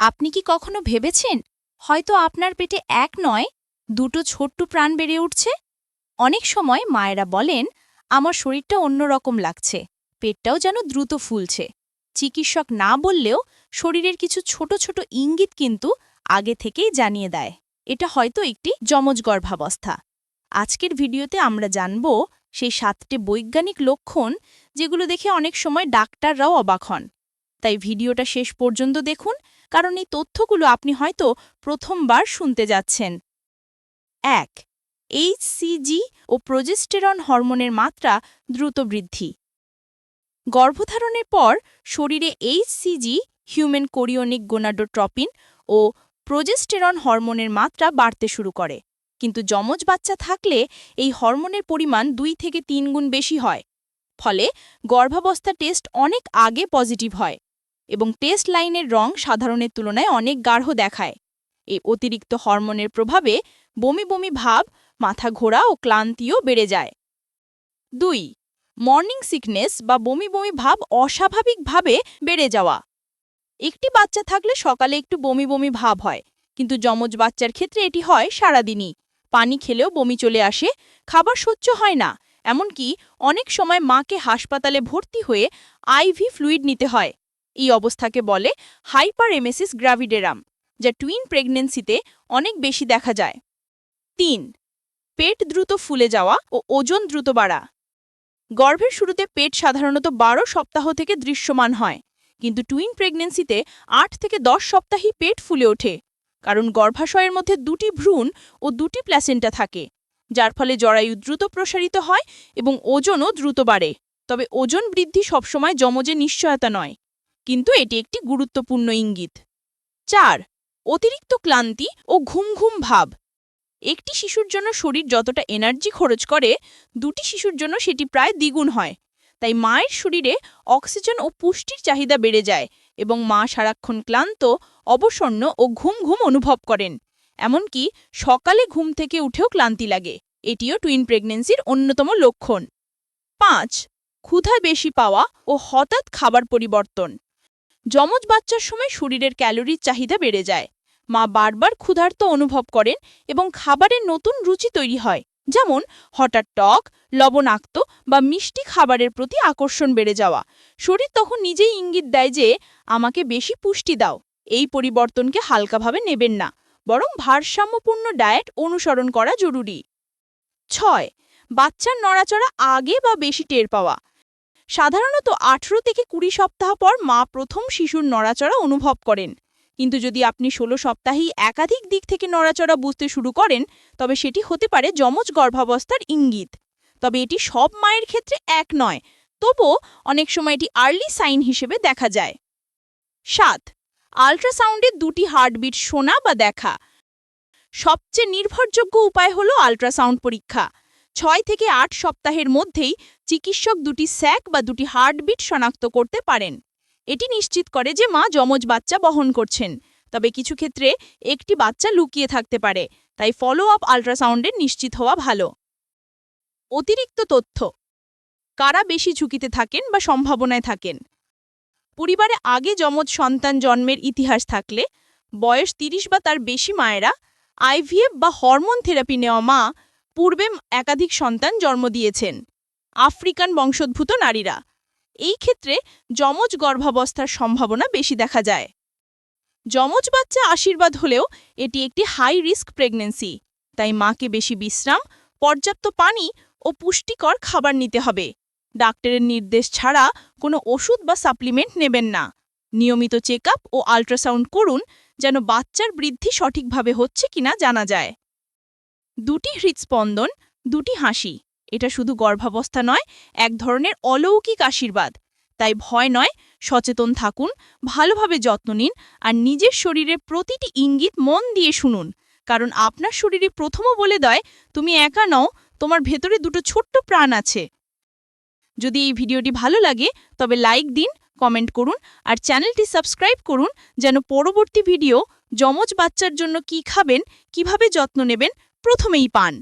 আপনি কি কখনো ভেবেছেন? হয়তো আপনার পেটে এক নয়, দুটো ছোট্ট প্রাণ বেড়ে উঠছে। অনেক সময় মায়েরা বলেন, আমার শরীরটা অন্যরকম লাগছে, পেটটাও যেন দ্রুত ফুলছে। চিকিৎসক না বললেও শরীরের কিছু ছোট ছোট ইঙ্গিত কিন্তু আগে থেকেই জানিয়ে দেয়। এটা হয়তো একটি যমজ গর্ভাবস্থা। আজকের ভিডিওতে আমরা জানব সেই সাতটি বৈজ্ঞানিক লক্ষণ যেগুলো দেখে অনেক সময় ডাক্তাররাও অবাক হন। তাই ভিডিওটা শেষ পর্যন্ত দেখুন, কারণ এই তথ্যগুলো আপনি হয়তো প্রথমবার শুনতে যাচ্ছেন। এক এইচসিজি ও প্রজেস্টেরন হরমোনের মাত্রা দ্রুত বৃদ্ধি। গর্ভধারণের পর শরীরে এইচসিজি হিউম্যান কোরিওনিক গোনাডোট্রপিন ও প্রজেস্টেরন হরমোনের মাত্রা বাড়তে শুরু করে। কিন্তু যমজ বাচ্চা থাকলে এই হরমোনের পরিমাণ দুই থেকে তিন গুণ বেশি হয়। ফলে গর্ভাবস্থা টেস্ট অনেক আগে পজিটিভ হয়। এবং টেস্ট লাইনের রং সাধারণের তুলনায় অনেক গাঢ় দেখায়। এই অতিরিক্ত হরমোনের প্রভাবে বমি বমি ভাব, মাথা ঘোরা ও ক্লান্তিও বেড়ে যায়। দুই, মর্নিং সিকনেস বা বমি বমি ভাব অস্বাভাবিকভাবে বেড়ে যাওয়া। একটি বাচ্চা থাকলে সকালে একটু বমি বমি ভাব হয়, কিন্তু যমজ বাচ্চার ক্ষেত্রে এটি হয় সারাদিনই। পানি খেলেও বমি চলে আসে, খাবার সহ্য হয় না, এমনকি অনেক সময় মাকে হাসপাতালে ভর্তি হয়ে আইভি ফ্লুইড নিতে হয়। এই অবস্থাকে বলে হাইপার এমেসিস গ্রাভিডেরাম, যা টুইন প্রেগনেন্সিতে অনেক বেশি দেখা যায়। তিন, পেট দ্রুত ফুলে যাওয়া ও ওজন দ্রুত বাড়া। গর্ভের শুরুতে পেট সাধারণত বারো সপ্তাহ থেকে দৃশ্যমান হয়, কিন্তু টুইন প্রেগনেন্সিতে আট থেকে দশ সপ্তাহেই পেট ফুলে ওঠে, কারণ গর্ভাশয়ের মধ্যে দুটি ভ্রূণ ও দুটি প্ল্যাসেন্টা থাকে, যার ফলে জরায়ু দ্রুত প্রসারিত হয় এবং ওজনও দ্রুত বাড়ে। তবে ওজন বৃদ্ধি সবসময় যমজে নিশ্চয়তা নয়। কিন্তু এটি একটি গুরুত্বপূর্ণ ইঙ্গিত। চার, অতিরিক্ত ক্লান্তি ও ঘুম ঘুম ভাব। একটি শিশুর জন্য শরীর যতটা এনার্জি খরচ করে, দুটি শিশুর জন্য সেটি প্রায় দ্বিগুণ হয়। তাই মায়ের শরীরে অক্সিজেন ও পুষ্টির চাহিদা বেড়ে যায় এবং মা সারাক্ষণ ক্লান্ত, অবসন্ন ও ঘুম ঘুম অনুভব করেন। এমনকি সকালে ঘুম থেকে উঠেও ক্লান্তি লাগে। এটিও টুইন প্রেগনেন্সির অন্যতম লক্ষণ। পাঁচ, ক্ষুধা বেশি পাওয়া ও হঠাৎ খাবার পরিবর্তন। যমজ বাচ্চার সময় শরীরের ক্যালোরির চাহিদা বেড়ে যায়। মা বারবার ক্ষুধার্ত অনুভব করেন এবং খাবারের নতুন রুচি তৈরি হয়। যেমন, হঠাৎ টক, লবণাক্ত বা মিষ্টি খাবারের প্রতি আকর্ষণ বেড়ে যাওয়া। শরীর তখন নিজেই ইঙ্গিত দেয় যে, আমাকে বেশি পুষ্টি দাও। এই পরিবর্তনকে হালকাভাবে নেবেন না। বরং ভারসাম্যপূর্ণ ডায়েট অনুসরণ করা জরুরি। ছয়, বাচ্চার নড়াচড়া আগে বা বেশি টের পাওয়া। সাধারণত আঠেরো থেকে কুড়ি সপ্তাহ পর মা প্রথম শিশুর নড়াচড়া অনুভব করেন। কিন্তু যদি আপনি ষোলো সপ্তাহেই একাধিক দিক থেকে নড়াচড়া বুঝতে শুরু করেন, তবে সেটি হতে পারে যমজ গর্ভাবস্থার ইঙ্গিত। তবে এটি সব মায়ের ক্ষেত্রে এক নয়, তবুও অনেক সময় এটি আর্লি সাইন হিসেবে দেখা যায়। সাত আল্ট্রাসাউন্ডের দুটি হার্টবিট শোনা বা দেখা। সবচেয়ে নির্ভরযোগ্য উপায় হল আল্ট্রাসাউন্ড পরীক্ষা। ছয় থেকে আট সপ্তাহের মধ্যেই চিকিৎসক দুটি স্যাক বা দুটি হার্টবিট শনাক্ত করতে পারেন। এটি নিশ্চিত করে যে মা যমজ বাচ্চা বহন করছেন। তবে কিছু ক্ষেত্রে একটি বাচ্চা লুকিয়ে থাকতে পারে, তাই ফলো আপ আল্ট্রাসাউন্ডের নিশ্চিত হওয়া ভালো। অতিরিক্ত তথ্য। কারা বেশি ঝুঁকিতে থাকেন বা সম্ভাবনায় থাকেন? পরিবারে আগে যমজ সন্তান জন্মের ইতিহাস থাকলে, বয়স তিরিশ বা তার বেশি মায়েরা আইভিএফ বা হরমোন থেরাপি নেওয়া মা পূর্বে একাধিক সন্তান জন্ম দিয়েছেন। আফ্রিকান বংশোদ্ভূত নারীরা। এই ক্ষেত্রে যমজ গর্ভাবস্থার সম্ভাবনা বেশি দেখা যায়। যমজ বাচ্চা আশীর্বাদ হলেও এটি একটি হাই রিস্ক প্রেগনেন্সি তাই মাকে বেশি বিশ্রাম, পর্যাপ্ত পানি ও পুষ্টিকর খাবার নিতে হবে। ডাক্তারের নির্দেশ ছাড়া কোনো ওষুধ বা সাপ্লিমেন্ট নেবেন না। নিয়মিত চেক ও আল্ট্রাসাউন্ড করুন যেন বাচ্চার বৃদ্ধি সঠিকভাবে হচ্ছে কিনা জানা যায়। দুটি হৃৎস্পন্দন, দুটি হাসি। এটা শুধু গর্ভাবস্থা নয়, এক ধরনের অলৌকিক আশীর্বাদ। তাই ভয় নয়, সচেতন থাকুন, ভালোভাবে যত্ন নিন আর নিজের শরীরের প্রতিটি ইঙ্গিত মন দিয়ে শুনুন। কারণ আপনার শরীরে প্রথমও বলে দেয়, তুমি একা নও, তোমার ভেতরে দুটো ছোট্ট প্রাণ আছে। যদি এই ভিডিওটি ভালো লাগে, তবে লাইক দিন, কমেন্ট করুন আর চ্যানেলটি সাবস্ক্রাইব করুন যেন পরবর্তী ভিডিও যমজ বাচ্চার জন্য কি খাবেন, কীভাবে যত্ন নেবেন প্রথমেই পান।